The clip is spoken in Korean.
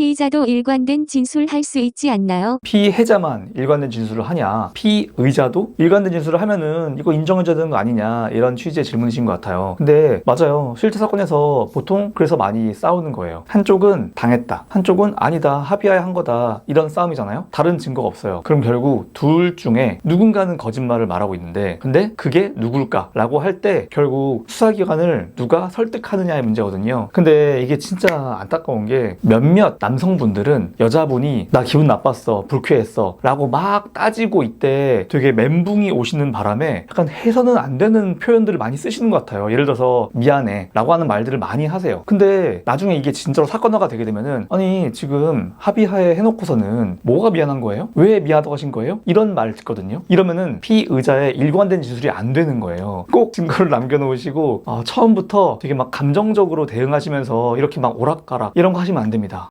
피의자도 일관된 진술할 수 있지 않나요? 피해자만 일관된 진술을 하냐, 피의자도 일관된 진술을 하면은 이거 인정해줘야 되는 거 아니냐 이런 취지의 질문이신 것 같아요. 근데 맞아요. 실제 사건에서 보통 그래서 많이 싸우는 거예요. 한쪽은 당했다, 한쪽은 아니다, 합의하에 한 거다 이런 싸움이잖아요. 다른 증거가 없어요. 그럼 결국 둘 중에 누군가는 거짓말을 말하고 있는데, 근데 그게 누굴까 라고 할 때 결국 수사기관을 누가 설득하느냐의 문제거든요. 근데 이게 진짜 안타까운 게 몇몇 남성분들은 여자분이 나 기분 나빴어, 불쾌했어 라고 막 따지고 있대 되게 멘붕이 오시는 바람에 약간 해서는 안 되는 표현들을 많이 쓰시는 것 같아요. 예를 들어서 미안해 라고 하는 말들을 많이 하세요. 근데 나중에 이게 진짜로 사건화가 되게 되면은 아니 지금 합의하에 해놓고서는 뭐가 미안한 거예요? 왜 미안하다고 하신 거예요? 이런 말을 듣거든요. 이러면은 피의자의 일관된 진술이 안 되는 거예요. 꼭 증거를 남겨놓으시고 아, 처음부터 되게 막 감정적으로 대응하시면서 이렇게 막 오락가락 이런 거 하시면 안 됩니다.